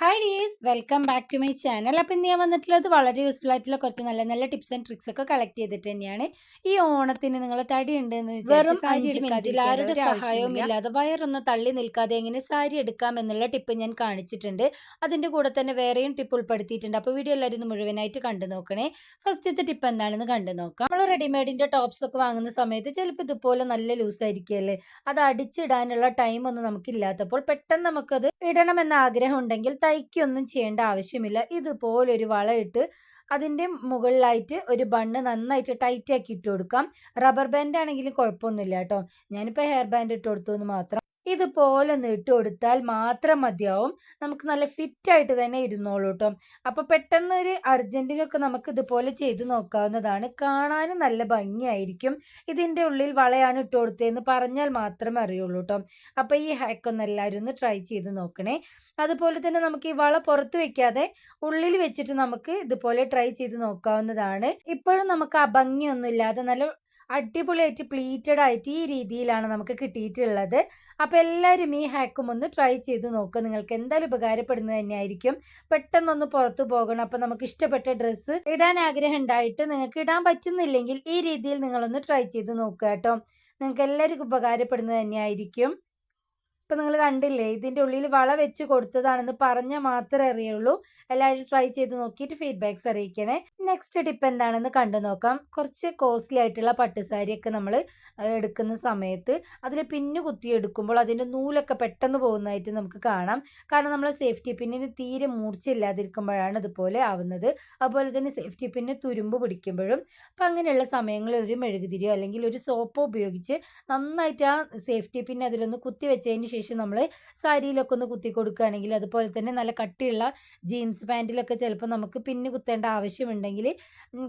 Hi dears welcome back to my channel അപ്പം ഇന്ന് ഞാൻ വന്നിട്ടുള്ളത് വളരെ യൂസ്ഫുൾ ആയിട്ടുള്ള കുറച്ച് നല്ല നല്ല ടിപ്സ് ആൻഡ് ട്രിക്സ് ഒക്കെ കളക്ട് ചെയ്തിട്ട് തന്നെയാണ്. ഈ ഓണത്തിന് നിങ്ങൾ തടി ഉണ്ടെന്ന് വെറും അഞ്ച് മിനിറ്റിൽ ആരുടെ സഹായവും ഇല്ലാതെ വയറൊന്ന് തള്ളി നിൽക്കാതെ എങ്ങനെ സാരി എടുക്കാം എന്നുള്ള ടിപ്പ് ഞാൻ കാണിച്ചിട്ടുണ്ട്. അതിന്റെ കൂടെ തന്നെ വേറെയും ടിപ്പ് ഉൾപ്പെടുത്തിയിട്ടുണ്ട്. അപ്പോൾ വീഡിയോ എല്ലാവരും മുഴുവനായിട്ട് കണ്ടു നോക്കണേ. ഫസ്റ്റത്തെ ടിപ്പ് എന്താണെന്ന് കണ്ടു നോക്കാം. നമ്മൾ റെഡിമെയ്ഡിന്റെ ടോപ്സ് ഒക്കെ വാങ്ങുന്ന സമയത്ത് ചിലപ്പോൾ ഇതുപോലെ നല്ല ലൂസ് ആയിരിക്കുമല്ലേ അത് അടിച്ചിടാനുള്ള ടൈം ഒന്നും നമുക്കില്ലാത്തപ്പോൾ പെട്ടെന്ന് നമുക്കത് ഇടണമെന്ന ആഗ്രഹം ഉണ്ടെങ്കിൽ തയ്ക്കൊന്നും ചെയ്യേണ്ട ആവശ്യമില്ല. ഇതുപോലൊരു വളയിട്ട് അതിന്റെ മുകളിലായിട്ട് ഒരു ബണ്ണ് നന്നായിട്ട് ടൈറ്റ് ആക്കി ഇട്ട് കൊടുക്കാം. റബ്ബർ ബാൻഡ് ആണെങ്കിലും കുഴപ്പമൊന്നുമില്ല കേട്ടോ. ഞാനിപ്പോൾ ഹെയർ ബാൻഡ് ഇട്ട് കൊടുത്തു എന്ന് മാത്രം ഇതുപോലെ ഒന്ന് ഇട്ട് കൊടുത്താൽ മാത്രം മതിയാവും. നമുക്ക് നല്ല ഫിറ്റ് ആയിട്ട് തന്നെ ഇരുന്നോളൂ കേട്ടോ അപ്പോൾ പെട്ടെന്ന് ഒരു അർജന്റിനൊക്കെ നമുക്ക് ഇതുപോലെ ചെയ്ത് നോക്കാവുന്നതാണ്. കാണാനും നല്ല ഭംഗിയായിരിക്കും. ഇതിന്റെ ഉള്ളിൽ വളയാണ് ഇട്ട് കൊടുത്തതെന്ന് പറഞ്ഞാൽ മാത്രമേ അറിയുള്ളൂ കേട്ടോ അപ്പോൾ ഈ ഹാക്കൊന്ന് എല്ലാവരും ഒന്ന് ട്രൈ ചെയ്ത് നോക്കണേ. അതുപോലെ തന്നെ നമുക്ക് ഈ വള പുറത്ത് വെക്കാതെ ഉള്ളിൽ വെച്ചിട്ട് നമുക്ക് ഇതുപോലെ ട്രൈ ചെയ്ത് നോക്കാവുന്നതാണ്. ഇപ്പോഴും നമുക്ക് ആ ഭംഗിയൊന്നും ഇല്ലാതെ നല്ല അടിപൊളിയായിട്ട് പ്ലീറ്റഡ് ആയിട്ട് ഈ രീതിയിലാണ് നമുക്ക് കിട്ടിയിട്ടുള്ളത്. അപ്പോൾ എല്ലാവരും ഈ ഹാക്കും ഒന്ന് ട്രൈ ചെയ്ത് നോക്കുക നിങ്ങൾക്ക് എന്തായാലും ഉപകാരപ്പെടുന്നത് തന്നെയായിരിക്കും. പെട്ടെന്നൊന്ന് പുറത്തു പോകണം. അപ്പോൾ നമുക്ക് ഇഷ്ടപ്പെട്ട ഡ്രസ്സ് ഇടാൻ ആഗ്രഹം ഉണ്ടായിട്ട് നിങ്ങൾക്ക് ഇടാൻ പറ്റുന്നില്ലെങ്കിൽ ഈ രീതിയിൽ നിങ്ങളൊന്ന് ട്രൈ ചെയ്ത് നോക്കുക കേട്ടോ. നിങ്ങൾക്ക് എല്ലാവർക്കും ഉപകാരപ്പെടുന്നത് തന്നെയായിരിക്കും. ഇപ്പം നിങ്ങൾ കണ്ടില്ലേ ഇതിന്റെ ഉള്ളിൽ വള വെച്ച് കൊടുത്തതാണെന്ന് പറഞ്ഞാൽ മാത്രമേ അറിയുള്ളൂ. എല്ലാവരും ട്രൈ ചെയ്ത് നോക്കിയിട്ട് ഫീഡ്ബാക്ക്സ് അറിയിക്കണേ. നെക്സ്റ്റ് ടിപ്പ് എന്താണെന്ന് കണ്ടു നോക്കാം. കുറച്ച് കോസ്റ്റ്ലി ആയിട്ടുള്ള പട്ടുസാരിയൊക്കെ നമ്മൾ എടുക്കുന്ന സമയത്ത് അതിൽ പിന്ന് കുത്തി എടുക്കുമ്പോൾ അതിന്റെ നൂലൊക്കെ പെട്ടെന്ന് പോകുന്നതായിട്ട് നമുക്ക് കാണാം. കാരണം നമ്മൾ സേഫ്റ്റി പിന്നിന് തീരെ മൂർച്ചയില്ലാതിരിക്കുമ്പോഴാണ് ഇതുപോലെ ആവുന്നത്. അതുപോലെ തന്നെ സേഫ്റ്റി പിന്നെ തുരുമ്പ് പിടിക്കുമ്പോഴും അപ്പം അങ്ങനെയുള്ള സമയങ്ങളിൽ ഒരു മെഴുകുതിരിയോ അല്ലെങ്കിൽ ഒരു സോപ്പോ ഉപയോഗിച്ച് നന്നായിട്ട് ആ സേഫ്റ്റി പിന്നെ അതിലൊന്ന് കുത്തി വെച്ചതിന് ശേഷം നമ്മൾ സാരിയിലൊക്കെ ഒന്ന് കുത്തി കൊടുക്കുകയാണെങ്കിൽ അതുപോലെ തന്നെ നല്ല കട്ടിയുള്ള ജീൻസ് പാന്റിലൊക്കെ ചിലപ്പോൾ നമുക്ക് പിന്ന് കുത്തേണ്ട ആവശ്യമുണ്ടെങ്കിൽ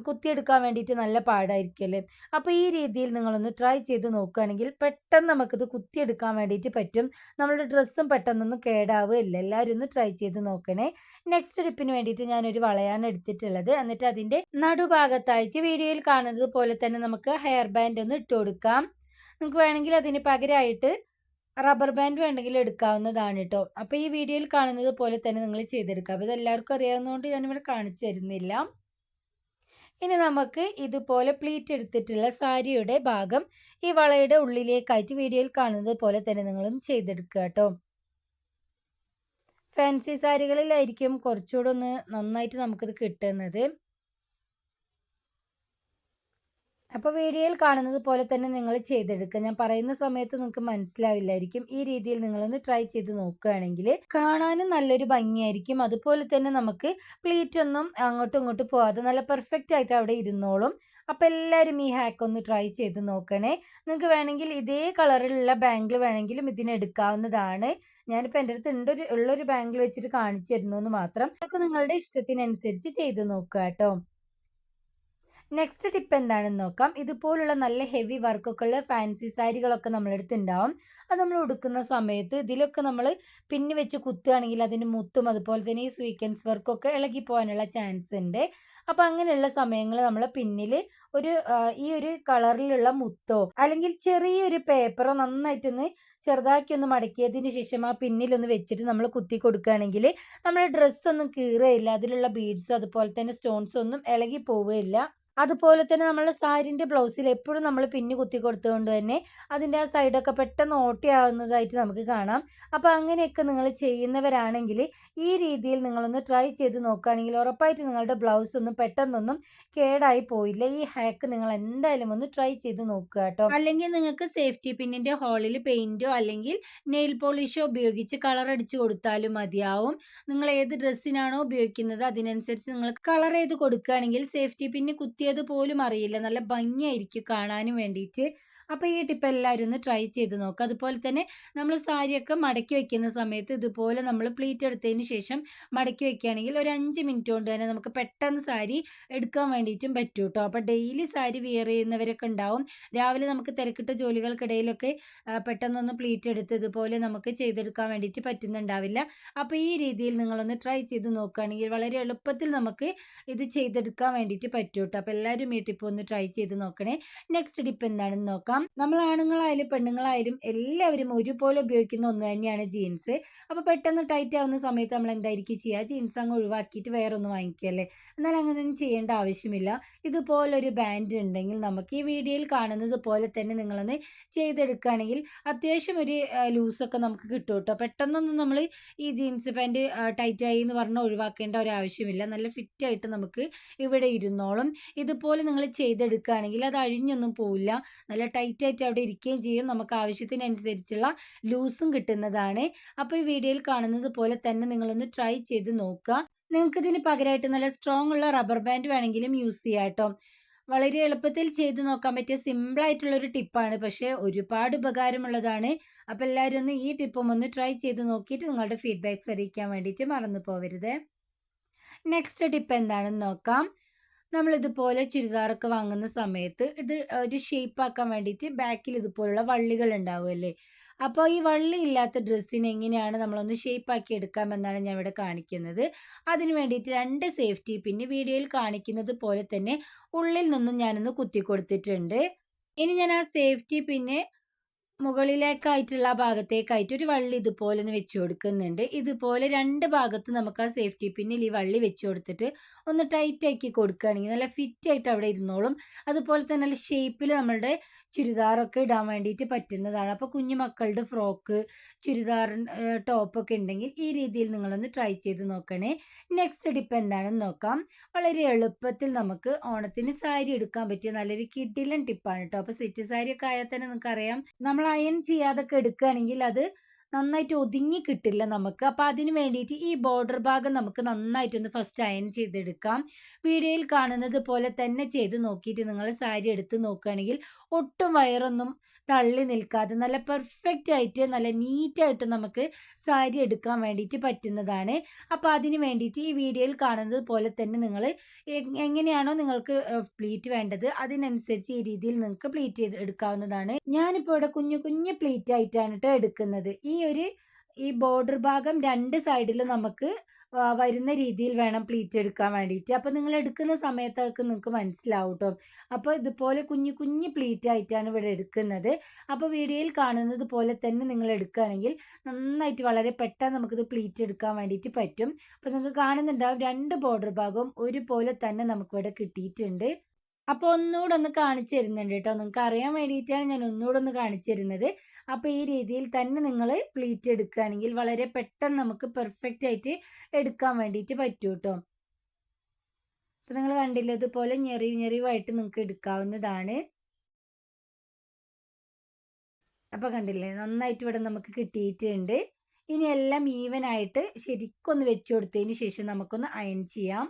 കുത്തിയെടുക്കാൻ വേണ്ടിയിട്ട് നല്ല പാടായിരിക്കുമല്ലേ? അപ്പോൾ ഈ രീതിയിൽ നിങ്ങളൊന്ന് ട്രൈ ചെയ്ത് നോക്കുകയാണെങ്കിൽ പെട്ടെന്ന് നമുക്കിത് കുത്തിയെടുക്കാൻ വേണ്ടിയിട്ട് പറ്റും. നമ്മളുടെ ഡ്രസ്സും പെട്ടെന്നൊന്നും കേടാവുകയില്ല. എല്ലാവരും ഒന്ന് ട്രൈ ചെയ്ത് നോക്കണേ. നെക്സ്റ്റ് ട്രിപ്പിന് വേണ്ടിയിട്ട് ഞാനൊരു വളയാണ് എടുത്തിട്ടുള്ളത്. എന്നിട്ട് അതിന്റെ നടുഭാഗത്തായിട്ട് വീഡിയോയിൽ കാണുന്നത് പോലെ തന്നെ നമുക്ക് ഹെയർ ബാൻഡ് ഒന്ന് ഇട്ട് കൊടുക്കാം. നിങ്ങൾക്ക് വേണമെങ്കിൽ അതിന് പകരമായിട്ട് റബ്ബർ ബാൻഡ് വേണമെങ്കിൽ എടുക്കാവുന്നതാണ് കേട്ടോ അപ്പോൾ ഈ വീഡിയോയിൽ കാണുന്നത് പോലെ തന്നെ നിങ്ങൾ ചെയ്തെടുക്കുക. അപ്പോൾ ഇതെല്ലാവർക്കും അറിയാവുന്നതുകൊണ്ട് ഞാനിവിടെ കാണിച്ചു തരുന്നില്ല. ഇനി നമുക്ക് ഇതുപോലെ പ്ലീറ്റ് എടുത്തിട്ടുള്ള സാരിയുടെ ഭാഗം ഈ വളയുടെ ഉള്ളിലേക്കായിട്ട് വീഡിയോയിൽ കാണുന്നത് പോലെ തന്നെ നിങ്ങളും ചെയ്തെടുക്കുക കേട്ടോ ഫാൻസി സാരികളിലായിരിക്കും കുറച്ചുകൂടെ ഒന്ന് നന്നായിട്ട് നമുക്കിത് കിട്ടുന്നത്. അപ്പോൾ വീഡിയോയിൽ കാണുന്നത് പോലെ തന്നെ നിങ്ങൾ ചെയ്തെടുക്കുക. ഞാൻ പറയുന്ന സമയത്ത് നിങ്ങൾക്ക് മനസ്സിലാവില്ലായിരിക്കും. ഈ രീതിയിൽ നിങ്ങളൊന്ന് ട്രൈ ചെയ്ത് നോക്കുകയാണെങ്കിൽ കാണാനും നല്ലൊരു ഭംഗിയായിരിക്കും. അതുപോലെ തന്നെ നമുക്ക് പ്ലീറ്റ് ഒന്നും അങ്ങോട്ടും ഇങ്ങോട്ടും പോകാതെ നല്ല പെർഫെക്റ്റ് ആയിട്ട് അവിടെ ഇരുന്നോളും. അപ്പോൾ എല്ലാവരും ഈ ഹാക്ക് ഒന്ന് ട്രൈ ചെയ്ത് നോക്കണേ. നിങ്ങൾക്ക് വേണമെങ്കിൽ ഇതേ കളറിലുള്ള ബാങ്കിൽ വേണമെങ്കിലും ഇതിനെടുക്കാവുന്നതാണ് ഞാനിപ്പോൾ എന്റെ അടുത്ത് ഉണ്ട് ഒരു ഉള്ളൊരു ബാങ്കിൽ വെച്ചിട്ട് കാണിച്ചു തരുന്നു എന്ന് മാത്രം. അതൊക്കെ നിങ്ങളുടെ ഇഷ്ടത്തിനനുസരിച്ച് ചെയ്ത് നോക്കുക കേട്ടോ. നെക്സ്റ്റ് ടിപ്പ് എന്താണെന്ന് നോക്കാം. ഇതുപോലുള്ള നല്ല ഹെവി വർക്കൊക്കെ ഉള്ള ഫാൻസി സാരികളൊക്കെ നമ്മളെടുത്ത് ഉണ്ടാവും അത് നമ്മൾ ഉടുക്കുന്ന സമയത്ത് ഇതിലൊക്കെ നമ്മൾ പിന്നി വെച്ച് കുത്തുകയാണെങ്കിൽ അതിന് മുത്തും അതുപോലെ തന്നെ ഈ സ്വീക്കൻസ് വർക്കൊക്കെ ഇളകി പോകാനുള്ള ചാൻസ് ഉണ്ട്. അപ്പോൾ അങ്ങനെയുള്ള സമയങ്ങൾ നമ്മൾ പിന്നിൽ ഒരു ഈ ഒരു കളറിലുള്ള മുത്തോ അല്ലെങ്കിൽ ചെറിയൊരു പേപ്പറോ നന്നായിട്ടൊന്ന് ചെറുതാക്കി ഒന്ന് മടക്കിയതിന് ശേഷം ആ പിന്നിലൊന്ന് വെച്ചിട്ട് നമ്മൾ കുത്തി കൊടുക്കുകയാണെങ്കിൽ നമ്മുടെ ഡ്രസ്സൊന്നും കീറുകയില്ല അതിലുള്ള ബീഡ്സ് അതുപോലെ തന്നെ സ്റ്റോൺസ് ഒന്നും ഇളകി പോവുകയില്ല അതുപോലെ തന്നെ നമ്മുടെ സാരിന്റെ ബ്ലൗസിൽ എപ്പോഴും നമ്മൾ പിന്നി കുത്തി കൊടുത്തുകൊണ്ട് തന്നെ അതിന്റെ ആ സൈഡൊക്കെ പെട്ടെന്ന് ഓട്ടിയാവുന്നതായിട്ട് നമുക്ക് കാണാം. അപ്പോൾ അങ്ങനെയൊക്കെ നിങ്ങൾ ചെയ്യുന്നവരാണെങ്കിൽ ഈ രീതിയിൽ നിങ്ങളൊന്ന് ട്രൈ ചെയ്ത് നോക്കുകയാണെങ്കിൽ ഉറപ്പായിട്ട് നിങ്ങളുടെ ബ്ലൗസ് ഒന്നും പെട്ടെന്നൊന്നും കേടായി പോയില്ല. ഈ ഹാക്ക് നിങ്ങൾ എന്തായാലും ഒന്ന് ട്രൈ ചെയ്ത് നോക്കുക കേട്ടോ. അല്ലെങ്കിൽ നിങ്ങൾക്ക് സേഫ്റ്റി പിന്നിന്റെ ഹോളിൽ പെയിന്റോ അല്ലെങ്കിൽ നെയിൽ പോളിഷോ ഉപയോഗിച്ച് കളർ അടിച്ച് കൊടുത്താലും മതിയാവും. നിങ്ങൾ ഏത് ഡ്രസ്സിനാണോ ഉപയോഗിക്കുന്നത് അതിനനുസരിച്ച് നിങ്ങൾ കളർ ചെയ്ത് കൊടുക്കുകയാണെങ്കിൽ സേഫ്റ്റി പിന്ന് കുത്തിയത് പോലും അറിയില്ല. നല്ല ഭംഗിയായിരിക്കും കാണാനും വേണ്ടിയിട്ട് അപ്പോൾ ഈ ടിപ്പ് എല്ലാവരും ഒന്ന് ട്രൈ ചെയ്ത് നോക്കുക അതുപോലെ തന്നെ നമ്മൾ സാരിയൊക്കെ മടക്കി വെക്കുന്ന സമയത്ത് ഇതുപോലെ നമ്മൾ പ്ലീറ്റ് എടുത്തതിന് ശേഷം മടക്കി വെക്കുകയാണെങ്കിൽ ഒരു അഞ്ച് മിനിറ്റ് കൊണ്ട് തന്നെ നമുക്ക് പെട്ടെന്ന് സാരി എടുക്കാൻ വേണ്ടിയിട്ടും പറ്റും കേട്ടോ അപ്പോൾ ഡെയിലി സാരി വിയർ ചെയ്യുന്നവരൊക്കെ ഉണ്ടാവും. രാവിലെ നമുക്ക് തിരക്കിട്ട ജോലികൾക്കിടയിലൊക്കെ പെട്ടെന്നൊന്ന് പ്ലീറ്റ് എടുത്ത് ഇതുപോലെ നമുക്ക് ചെയ്തെടുക്കാൻ വേണ്ടിയിട്ട് പറ്റുന്നുണ്ടാവില്ല. അപ്പോൾ ഈ രീതിയിൽ നിങ്ങളൊന്ന് ട്രൈ ചെയ്ത് നോക്കുകയാണെങ്കിൽ വളരെ എളുപ്പത്തിൽ നമുക്ക് ഇത് ചെയ്തെടുക്കാൻ വേണ്ടിയിട്ട് പറ്റും കേട്ടോ അപ്പോൾ എല്ലാവരും ഈ ടിപ്പ് ഒന്ന് ട്രൈ ചെയ്ത് നോക്കണേ. നെക്സ്റ്റ് ടിപ്പ് എന്താണെന്ന് നോക്കാം. നോക്കാം നമ്മൾ ആണുങ്ങളായാലും പെണ്ണുങ്ങളായാലും എല്ലാവരും ഒരുപോലെ ഉപയോഗിക്കുന്ന ഒന്ന് തന്നെയാണ് ജീൻസ് അപ്പോൾ പെട്ടെന്ന് ടൈറ്റ് ആവുന്ന സമയത്ത് നമ്മൾ എന്തായിരിക്കും ചെയ്യുക? ജീൻസ് അങ്ങ് ഒഴിവാക്കിയിട്ട് വേറെ ഒന്ന് വാങ്ങിക്കല്ലേ എന്നാൽ അങ്ങനെയൊന്നും ചെയ്യേണ്ട ആവശ്യമില്ല. ഇതുപോലൊരു ബാൻഡ് ഉണ്ടെങ്കിൽ നമുക്ക് ഈ വീഡിയോയിൽ കാണുന്നത് പോലെ തന്നെ നിങ്ങളൊന്ന് ചെയ്തെടുക്കുകയാണെങ്കിൽ അത്യാവശ്യം ഒരു ലൂസൊക്കെ നമുക്ക് കിട്ടും കേട്ടോ. പെട്ടെന്നൊന്നും നമ്മൾ ഈ ജീൻസ് പാന്റ് ആയി എന്ന് പറഞ്ഞാൽ ഒഴിവാക്കേണ്ട ഒരു ആവശ്യമില്ല. നല്ല ഫിറ്റായിട്ട് നമുക്ക് ഇവിടെ ഇരുന്നോളും. ഇതുപോലെ നിങ്ങൾ ചെയ്തെടുക്കുകയാണെങ്കിൽ അത് അഴിഞ്ഞൊന്നും പോവില്ല. നല്ല ടൈറ്റായിട്ട് അവിടെ ഇരിക്കുകയും ചെയ്യും. നമുക്ക് ആവശ്യത്തിനനുസരിച്ചുള്ള ലൂസും കിട്ടുന്നതാണ്. അപ്പോൾ ഈ വീഡിയോയിൽ കാണുന്നത് പോലെ തന്നെ നിങ്ങളൊന്ന് ട്രൈ ചെയ്ത് നോക്കുക. നിങ്ങൾക്ക് ഇതിന് പകരമായിട്ട് നല്ല സ്ട്രോങ് ഉള്ള റബ്ബർ ബാൻഡ് വേണമെങ്കിലും യൂസ് ചെയ്യാം കേട്ടോ. വളരെ എളുപ്പത്തിൽ ചെയ്ത് നോക്കാൻ പറ്റിയ സിമ്പിൾ ആയിട്ടുള്ള ഒരു ടിപ്പാണ് പക്ഷേ ഒരുപാട് ഉപകാരമുള്ളതാണ്. അപ്പോൾ എല്ലാവരും ഒന്ന് ഈ ടിപ്പും ഒന്ന് ട്രൈ ചെയ്ത് നോക്കിയിട്ട് നിങ്ങളുടെ ഫീഡ്ബാക്ക്സ് അറിയിക്കാൻ വേണ്ടിയിട്ട് മറന്നു പോവരുത്. നെക്സ്റ്റ് ടിപ്പ് എന്താണെന്ന് നോക്കാം. നമ്മൾ ഇതുപോലെ ചുരിദാറൊക്കെ വാങ്ങുന്ന സമയത്ത് ഇത് ഒരു ഷേപ്പ് ആക്കാൻ വേണ്ടിയിട്ട് ബാക്കിൽ ഇതുപോലുള്ള വള്ളികൾ ഉണ്ടാവുമല്ലേ? അപ്പോൾ ഈ വള്ളി ഇല്ലാത്ത ഡ്രസ്സിന് എങ്ങനെയാണ് നമ്മളൊന്ന് ഷേപ്പ് ആക്കി എടുക്കാമെന്നാണ് ഞാൻ ഇവിടെ കാണിക്കുന്നത്. അതിന് വേണ്ടിയിട്ട് രണ്ട് സേഫ്റ്റി പിന്നെ വീഡിയോയിൽ കാണിക്കുന്നത് പോലെ തന്നെ ഉള്ളിൽ നിന്നും ഞാനൊന്ന് കുത്തി കൊടുത്തിട്ടുണ്ട് ഇനി ഞാൻ ആ സേഫ്റ്റി പിന്നെ മുകളിലേക്കായിട്ടുള്ള ഭാഗത്തേക്കായിട്ട് ഒരു വള്ളി ഇതുപോലെ ഒന്ന് വെച്ച് കൊടുക്കുന്നുണ്ട്. ഇതുപോലെ രണ്ട് ഭാഗത്ത് നമുക്ക് ആ സേഫ്റ്റി പിന്നിൽ ഈ വള്ളി വെച്ച് കൊടുത്തിട്ട് ഒന്ന് ടൈറ്റ് ആക്കി കൊടുക്കുകയാണെങ്കിൽ നല്ല ഫിറ്റ് ആയിട്ട് അവിടെ ഇരുന്നോളും. അതുപോലെ തന്നെ നല്ല ഷേപ്പിൽ നമ്മളുടെ ചുരിദാറൊക്കെ ഇടാൻ വേണ്ടിയിട്ട് പറ്റുന്നതാണ്. അപ്പോൾ കുഞ്ഞു മക്കളുടെ ഫ്രോക്ക് ചുരിദാർ ടോപ്പൊക്കെ ഉണ്ടെങ്കിൽ ഈ രീതിയിൽ നിങ്ങളൊന്ന് ട്രൈ ചെയ്ത് നോക്കണേ. നെക്സ്റ്റ് ടിപ്പ് എന്താണെന്ന് നോക്കാം. വളരെ എളുപ്പത്തിൽ നമുക്ക് ഓണത്തിന് സാരി എടുക്കാൻ പറ്റിയ നല്ലൊരു കിഡിലൻ ടിപ്പാണ് കേട്ടോ അപ്പോൾ സെറ്റ് സാരിയൊക്കെ ആയാൽ തന്നെ നിങ്ങൾക്കറിയാം നമ്മൾ അയൺ ചെയ്യാതൊക്കെ എടുക്കുകയാണെങ്കിൽ അത് നന്നായിട്ട് ഒതുങ്ങി കിട്ടില്ല നമുക്ക്. അപ്പോൾ അതിന് വേണ്ടിയിട്ട് ഈ ബോർഡർ ഭാഗം നമുക്ക് നന്നായിട്ടൊന്ന് ഫസ്റ്റ് അയൺ ചെയ്തെടുക്കാം. വീഡിയോയിൽ കാണുന്നത് പോലെ തന്നെ ചെയ്ത് നോക്കിയിട്ട് നിങ്ങൾ സാരി എടുത്ത് നോക്കുകയാണെങ്കിൽ ഒട്ടും വയറൊന്നും തള്ളി നിൽക്കാതെ നല്ല പെർഫെക്റ്റ് ആയിട്ട് നല്ല നീറ്റായിട്ട് നമുക്ക് സാരി എടുക്കാൻ വേണ്ടിയിട്ട് പറ്റുന്നതാണ്. അപ്പോൾ അതിന് വേണ്ടിയിട്ട് ഈ വീഡിയോയിൽ കാണുന്നത് പോലെ തന്നെ നിങ്ങൾ എങ്ങനെയാണോ നിങ്ങൾക്ക് പ്ലീറ്റ് വേണ്ടത് അതിനനുസരിച്ച് ഈ രീതിയിൽ നിങ്ങൾക്ക് പ്ലീറ്റ് എടുക്കാവുന്നതാണ്. ഞാനിപ്പോൾ ഇവിടെ കുഞ്ഞു കുഞ്ഞു പ്ലീറ്റ് ആയിട്ടാണ് കേട്ടോ എടുക്കുന്നത്. ഈ ഒരു ഈ ബോർഡർ ഭാഗം രണ്ട് സൈഡിലും നമുക്ക് വരുന്ന രീതിയിൽ വേണം പ്ലീറ്റ് എടുക്കാൻ വേണ്ടിയിട്ട് അപ്പോൾ നിങ്ങൾ എടുക്കുന്ന സമയത്തൊക്കെ നിങ്ങൾക്ക് മനസ്സിലാവും കേട്ടോ അപ്പോൾ ഇതുപോലെ കുഞ്ഞു കുഞ്ഞു പ്ലീറ്റ് ആയിട്ടാണ് ഇവിടെ എടുക്കുന്നത്. അപ്പോൾ വീഡിയോയിൽ കാണുന്നത് പോലെ തന്നെ നിങ്ങൾ എടുക്കുകയാണെങ്കിൽ നന്നായിട്ട് വളരെ പെട്ടെന്ന് നമുക്കിത് പ്ലീറ്റ് എടുക്കാൻ വേണ്ടിയിട്ട് പറ്റും. അപ്പോൾ നിങ്ങൾക്ക് കാണുന്നുണ്ടാവും രണ്ട് ബോർഡർ ഭാഗവും ഒരുപോലെ തന്നെ നമുക്കിവിടെ കിട്ടിയിട്ടുണ്ട്. അപ്പോൾ ഒന്നുകൂടെ ഒന്ന് കാണിച്ചു തരുന്നുണ്ട് കേട്ടോ. നിങ്ങൾക്ക് അറിയാൻ വേണ്ടിയിട്ടാണ് ഞാൻ ഒന്നുകൂടെ ഒന്ന് കാണിച്ചു തരുന്നത്. അപ്പോൾ ഈ രീതിയിൽ തന്നെ നിങ്ങൾ പ്ലീറ്റ് എടുക്കുകയാണെങ്കിൽ വളരെ പെട്ടെന്ന് നമുക്ക് പെർഫെക്റ്റ് ആയിട്ട് എടുക്കാൻ വേണ്ടിയിട്ട് പറ്റും കേട്ടോ അപ്പോൾ നിങ്ങൾ കണ്ടില്ല ഇതുപോലെ ഞെറി ഞെറിവായിട്ട് നിങ്ങൾക്ക് എടുക്കാവുന്നതാണ്. അപ്പോൾ കണ്ടില്ലേ നന്നായിട്ട് ഇവിടെ നമുക്ക് കിട്ടിയിട്ടുണ്ട്. ഇനി എല്ലാം ഈവൻ ആയിട്ട് ശരിക്കൊന്ന് വെച്ചു കൊടുത്തതിന് ശേഷം നമുക്കൊന്ന് അയൺ ചെയ്യാം.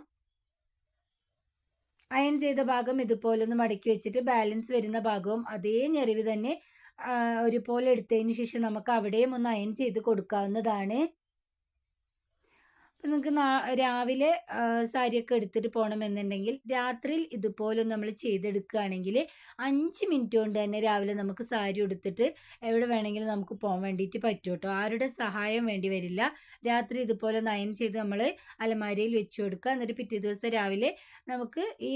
അയൺ ചെയ്ത ഭാഗം ഇതുപോലെ ഒന്ന് മടക്കി വെച്ചിട്ട് ബാലൻസ് വരുന്ന ഭാഗവും അതേ ഞെറിവ് തന്നെ ഒരുപോലെ എടുത്തതിന് ശേഷം നമുക്ക് അവിടെയും ഒന്ന് അയൺ ചെയ്ത് കൊടുക്കാവുന്നതാണ്. അപ്പം നിങ്ങൾക്ക് രാവിലെ സാരിയൊക്കെ എടുത്തിട്ട് പോകണമെന്നുണ്ടെങ്കിൽ രാത്രിയിൽ ഇതുപോലെ നമ്മൾ ചെയ്തെടുക്കുകയാണെങ്കിൽ അഞ്ച് മിനിറ്റ് കൊണ്ട് തന്നെ രാവിലെ നമുക്ക് സാരി എടുത്തിട്ട് എവിടെ വേണമെങ്കിലും നമുക്ക് പോകാൻ വേണ്ടിയിട്ട് പറ്റും കേട്ടോ ആരുടെ സഹായം വേണ്ടി വരില്ല. രാത്രി ഇതുപോലെ നയൻ ചെയ്ത് നമ്മൾ അലമാരയിൽ വെച്ച് കൊടുക്കുക. എന്നിട്ട് പിറ്റേ ദിവസം രാവിലെ നമുക്ക് ഈ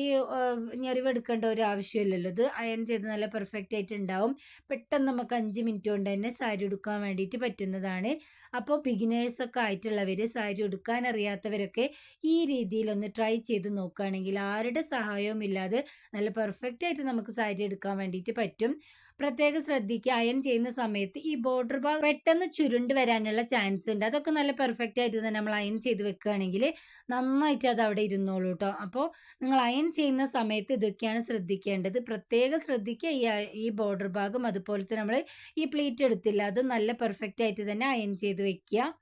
ഞെറിവെടുക്കേണ്ട ഒരു ആവശ്യമില്ലല്ലോ. ഇത് അയൺ ചെയ്ത് നല്ല പെർഫെക്റ്റ് ആയിട്ട് ഉണ്ടാവും. പെട്ടെന്ന് നമുക്ക് അഞ്ച് മിനിറ്റ് കൊണ്ട് തന്നെ സാരി എടുക്കാൻ വേണ്ടിയിട്ട് പറ്റുന്നതാണ്. അപ്പോൾ ബിഗിനേഴ്സൊക്കെ ആയിട്ടുള്ളവർ സാരി എടുക്കാൻ ഉണ്ടാക്കാൻ അറിയാത്തവരൊക്കെ ഈ രീതിയിൽ ഒന്ന് ട്രൈ ചെയ്ത് നോക്കുകയാണെങ്കിൽ ആരുടെ സഹായവും ഇല്ലാതെ നല്ല പെർഫെക്റ്റ് ആയിട്ട് നമുക്ക് സാരി എടുക്കാൻ വേണ്ടിയിട്ട് പറ്റും. പ്രത്യേകം ശ്രദ്ധിക്കുക അയൺ ചെയ്യുന്ന സമയത്ത് ഈ ബോർഡർ ഭാഗം പെട്ടെന്ന് ചുരുണ്ട് വരാനുള്ള ചാൻസ് ഉണ്ട്. അതൊക്കെ നല്ല പെർഫെക്റ്റ് ആയിട്ട് തന്നെ നമ്മൾ അയൺ ചെയ്ത് വെക്കുകയാണെങ്കിൽ നന്നായിട്ട് അത് അവിടെ ഇരുന്നോളൂ കേട്ടോ അപ്പോൾ നിങ്ങൾ അയൺ ചെയ്യുന്ന സമയത്ത് ഇതൊക്കെയാണ് ശ്രദ്ധിക്കേണ്ടത്. പ്രത്യേകം ശ്രദ്ധിക്കുക ഈ ഈ ബോർഡർ ഭാഗം അതുപോലെ തന്നെ നമ്മൾ ഈ പ്ലേറ്റ് എടുത്തില്ല. അത് നല്ല പെർഫെക്റ്റ് ആയിട്ട് തന്നെ അയൺ ചെയ്ത് വെക്കുക.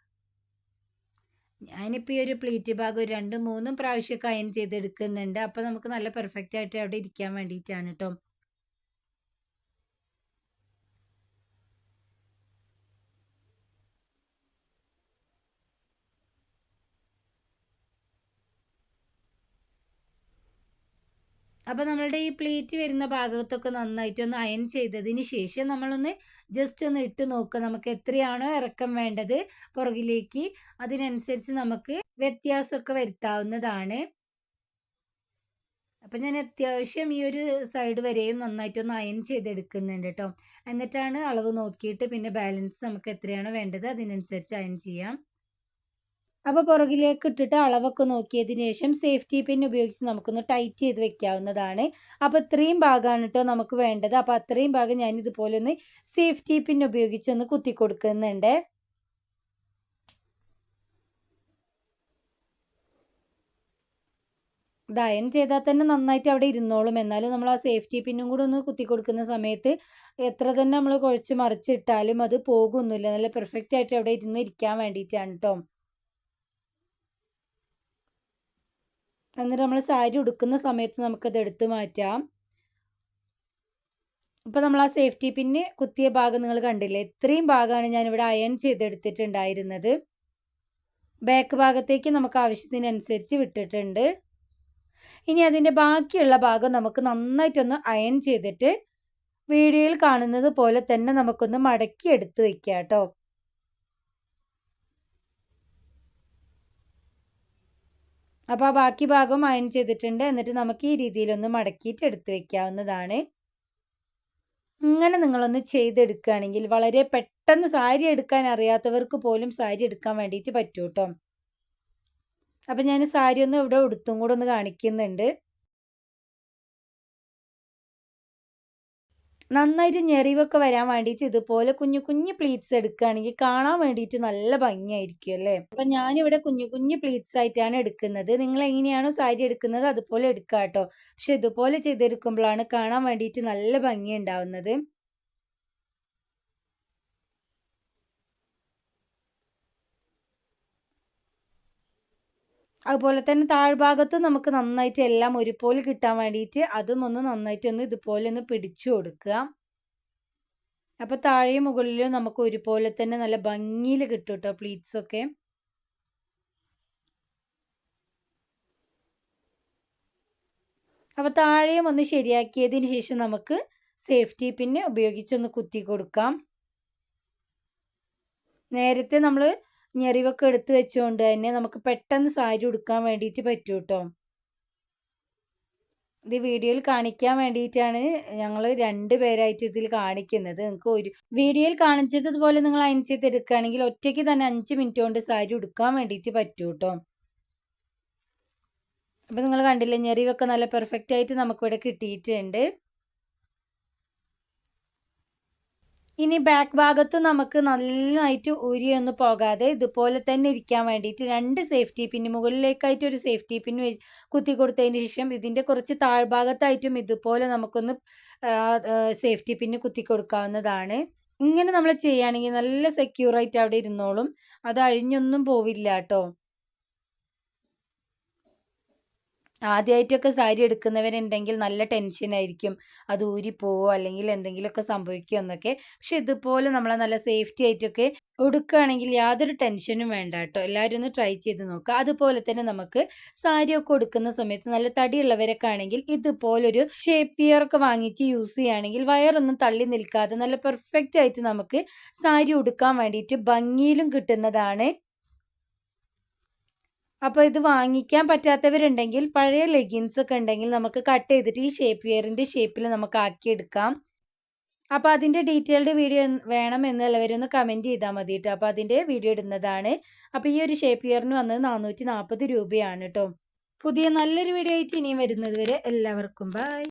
ഞാനിപ്പോൾ ഈ ഒരു പ്ലീറ്റ് ഭാഗം ഒരു രണ്ടും മൂന്നും പ്രാവശ്യമൊക്കെ അയൺ ചെയ്തെടുക്കുന്നുണ്ട്. അപ്പോൾ നമുക്ക് നല്ല പെർഫെക്റ്റ് ആയിട്ട് അവിടെ ഇരിക്കാൻ വേണ്ടിയിട്ടാണ് കേട്ടോ അപ്പോൾ നമ്മളുടെ ഈ പ്ലേറ്റ് വരുന്ന ഭാഗത്തൊക്കെ നന്നായിട്ട് ഒന്ന് അയൺ ചെയ്തതിന് ശേഷം നമ്മളൊന്ന് ജസ്റ്റ് ഒന്ന് ഇട്ട് നോക്കുക നമുക്ക് എത്രയാണോ ഇറക്കം വേണ്ടത് പുറകിലേക്ക്. അതിനനുസരിച്ച് നമുക്ക് വ്യത്യാസമൊക്കെ വരുത്താവുന്നതാണ്. അപ്പം ഞാൻ അത്യാവശ്യം ഈ ഒരു സൈഡ് വരെയും നന്നായിട്ടൊന്ന് അയൺ ചെയ്തെടുക്കുന്നുണ്ട് കേട്ടോ എന്നിട്ടാണ് അളവ് നോക്കിയിട്ട് പിന്നെ ബാലൻസ് നമുക്ക് എത്രയാണോ വേണ്ടത് അതിനനുസരിച്ച് അയൺ ചെയ്യാം. അപ്പോൾ പുറകിലേക്ക് ഇട്ടിട്ട് അളവൊക്കെ നോക്കിയതിന് ശേഷം സേഫ്റ്റി പിൻ ഉപയോഗിച്ച് നമുക്കൊന്ന് ടൈറ്റ് ചെയ്ത് വെക്കാവുന്നതാണ്. അപ്പോൾ ഇത്രയും ഭാഗമാണ് കേട്ടോ നമുക്ക് വേണ്ടത്. അപ്പോൾ അത്രയും ഭാഗം ഞാൻ ഇതുപോലെ ഒന്ന് സേഫ്റ്റി പിൻ ഉപയോഗിച്ച് ഒന്ന് കുത്തി കൊടുക്കുന്നുണ്ട്. ദയൻ ചെയ്താൽ തന്നെ നന്നായിട്ട് അവിടെ ഇരുന്നോളും. എന്നാലും നമ്മൾ ആ സേഫ്റ്റി പിന്നും കൂടെ ഒന്ന് കുത്തി കൊടുക്കുന്ന സമയത്ത് എത്ര തന്നെ നമ്മൾ കുഴച്ച് മറിച്ചിട്ടാലും അത് പോകുന്നില്ല. നല്ല പെർഫെക്റ്റ് ആയിട്ട് അവിടെ ഇരുന്ന് ഇരിക്കാൻ വേണ്ടിയിട്ടാണ് കേട്ടോ എന്നിട്ട് നമ്മൾ സാരി ഉടുക്കുന്ന സമയത്ത് നമുക്കത് എടുത്ത് മാറ്റാം. ഇപ്പോൾ നമ്മൾ ആ സേഫ്റ്റി പിന്ന് കുത്തിയ ഭാഗം നിങ്ങൾ കണ്ടില്ലേ? ഇത്രയും ഭാഗമാണ് ഞാനിവിടെ അയൺ ചെയ്തെടുത്തിട്ടുണ്ടായിരുന്നത്. ബാക്ക് ഭാഗത്തേക്ക് നമുക്ക് ആവശ്യത്തിനനുസരിച്ച് വിട്ടിട്ടുണ്ട്. ഇനി അതിന്റെ ബാക്കിയുള്ള ഭാഗം നമുക്ക് നന്നായിട്ടൊന്ന് അയൺ ചെയ്തിട്ട് വീഡിയോയിൽ കാണുന്നത് പോലെ തന്നെ നമുക്കൊന്ന് മടക്കി എടുത്ത് വെക്കാം കേട്ടോ അപ്പോൾ ആ ബാക്കി ഭാഗം അയൺ ചെയ്തിട്ടുണ്ട്. എന്നിട്ട് നമുക്ക് ഈ രീതിയിലൊന്ന് മടക്കിയിട്ട് എടുത്തു വെക്കാവുന്നതാണ്. ഇങ്ങനെ നിങ്ങളൊന്ന് ചെയ്തെടുക്കുകയാണെങ്കിൽ വളരെ പെട്ടെന്ന് സാരി എടുക്കാൻ അറിയാത്തവർക്ക് പോലും സാരി എടുക്കാൻ വേണ്ടിയിട്ട് പറ്റൂട്ടോ. അപ്പം ഞാൻ സാരി ഒന്ന് ഇവിടെ ഉടുത്തും കൂടെ ഒന്ന് കാണിക്കുന്നുണ്ട്. നന്നായിട്ട് ഞെറിവൊക്കെ വരാൻ വേണ്ടിയിട്ട് ഇതുപോലെ കുഞ്ഞു കുഞ്ഞു പ്ലീറ്റ്സ് എടുക്കുകയാണെങ്കിൽ കാണാൻ വേണ്ടിയിട്ട് നല്ല ഭംഗിയായിരിക്കും അല്ലേ? അപ്പം ഞാനിവിടെ കുഞ്ഞു കുഞ്ഞു പ്ലീറ്റ്സ് ആയിട്ടാണ് എടുക്കുന്നത്. നിങ്ങൾ എങ്ങനെയാണോ സാരി എടുക്കുന്നത് അതുപോലെ എടുക്കാം കേട്ടോ പക്ഷെ ഇതുപോലെ ചെയ്തെടുക്കുമ്പോഴാണ് കാണാൻ വേണ്ടിയിട്ട് നല്ല ഭംഗി ഉണ്ടാവുന്നത് അതുപോലെ തന്നെ താഴ്ഭാഗത്ത് നമുക്ക് നന്നായിട്ട് എല്ലാം ഒരുപോലെ കിട്ടാൻ വേണ്ടിയിട്ട് അതും ഒന്ന് നന്നായിട്ട് ഒന്ന് ഇതുപോലെ ഒന്ന് പിടിച്ചു കൊടുക്കുക. അപ്പോൾ താഴെയും മുകളിലും നമുക്ക് ഒരുപോലെ തന്നെ നല്ല ഭംഗിയിൽ കിട്ടും കേട്ടോ പ്ലീറ്റ്സ് ഒക്കെ. അപ്പോൾ താഴെയും ഒന്ന് ശരിയാക്കിയതിന് ശേഷം നമുക്ക് സേഫ്റ്റി പിന്നെ ഉപയോഗിച്ചൊന്ന് കുത്തി കൊടുക്കാം. നേരത്തെ നമ്മൾ ഞെറിവൊക്കെ എടുത്ത് വെച്ചുകൊണ്ട് തന്നെ നമുക്ക് പെട്ടെന്ന് സാരി ഉടുക്കാൻ വേണ്ടിയിട്ട് പറ്റും കേട്ടോ ഇത് വീഡിയോയിൽ കാണിക്കാൻ വേണ്ടിയിട്ടാണ് ഞങ്ങൾ രണ്ട് പേരായിട്ട് ഇതിൽ കാണിക്കുന്നത്. നിങ്ങൾക്ക് ഒരു വീഡിയോയിൽ കാണിച്ചതുപോലെ നിങ്ങൾ അനുസരിച്ച് എടുക്കുകയാണെങ്കിൽ ഒറ്റയ്ക്ക് തന്നെ അഞ്ച് മിനിറ്റ് കൊണ്ട് സാരി ഉടുക്കാൻ വേണ്ടിയിട്ട് പറ്റും കേട്ടോ അപ്പം നിങ്ങൾ കണ്ടില്ലേ ഞെറിവൊക്കെ നല്ല പെർഫെക്റ്റ് ആയിട്ട് നമുക്കിവിടെ കിട്ടിയിട്ടുണ്ട്. ഇനി ബാക്ക് ഭാഗത്ത് നമുക്ക് നന്നായിട്ട് ഉരിയൊന്നും പോകാതെ ഇതുപോലെ തന്നെ ഇരിക്കാൻ വേണ്ടിയിട്ട് രണ്ട് സേഫ്റ്റി പിന്ന് മുകളിലേക്കായിട്ട് ഒരു സേഫ്റ്റി പിന്ന് കുത്തി കൊടുത്തതിന് ശേഷം ഇതിന്റെ കുറച്ച് താഴ്ഭാഗത്തായിട്ടും ഇതുപോലെ നമുക്കൊന്ന് സേഫ്റ്റി പിന്ന് കുത്തി കൊടുക്കാവുന്നതാണ് ഇങ്ങനെ നമ്മൾ ചെയ്യുകയാണെങ്കിൽ നല്ല സെക്യൂറായിട്ട് അവിടെ ഇരുന്നോളും. അത് അഴിഞ്ഞൊന്നും പോവില്ല കേട്ടോ. ആദ്യമായിട്ടൊക്കെ സാരി എടുക്കുന്നവരുണ്ടെങ്കിൽ നല്ല ടെൻഷനായിരിക്കും അത് ഊരിപ്പോവോ അല്ലെങ്കിൽ എന്തെങ്കിലുമൊക്കെ സംഭവിക്കുമോ എന്നൊക്കെ. പക്ഷെ ഇതുപോലെ നമ്മളെ നല്ല സേഫ്റ്റി ആയിട്ടൊക്കെ ഉടുക്കുകയാണെങ്കിൽ യാതൊരു ടെൻഷനും വേണ്ട കേട്ടോ. എല്ലാവരും ഒന്ന് ട്രൈ ചെയ്ത് നോക്കുക. അതുപോലെ തന്നെ നമുക്ക് സാരിയൊക്കെ ഉടുക്കുന്ന സമയത്ത് നല്ല തടിയുള്ളവരൊക്കെ ആണെങ്കിൽ ഇതുപോലൊരു ഷേപ്പ് വിയർ ഒക്കെ വാങ്ങിച്ച് യൂസ് ചെയ്യുകയാണെങ്കിൽ വയറൊന്നും തള്ളി നിൽക്കാതെ നല്ല പെർഫെക്റ്റ് ആയിട്ട് നമുക്ക് സാരി ഉടുക്കാൻ വേണ്ടിയിട്ട് ഭംഗിയിലും കിട്ടുന്നതാണ് അപ്പോൾ ഇത് വാങ്ങിക്കാൻ പറ്റാത്തവരുണ്ടെങ്കിൽ പഴയ ലെഗിൻസ് ഒക്കെ ഉണ്ടെങ്കിൽ നമുക്ക് കട്ട് ചെയ്തിട്ട് ഈ ഷേപ്പ് വെയറിന്റെ ഷേപ്പിൽ നമുക്ക് ആക്കിയെടുക്കാം അപ്പോൾ അതിന്റെ ഡീറ്റെയിൽഡ് വീഡിയോ വേണം എന്നുള്ളവരൊന്ന് കമന്റ് ചെയ്താൽ മതി കേട്ടോ അപ്പോൾ അതിന്റെ വീഡിയോ ഇടുന്നതാണ്. അപ്പോൾ ഈ ഒരു ഷേപ്പ് വെയറിന് വന്നത് നാനൂറ്റി നാൽപ്പത് രൂപയാണ് കേട്ടോ പുതിയ നല്ലൊരു വീഡിയോ ആയിട്ട് ഇനിയും വരുന്നത് വരെ എല്ലാവർക്കും ബൈ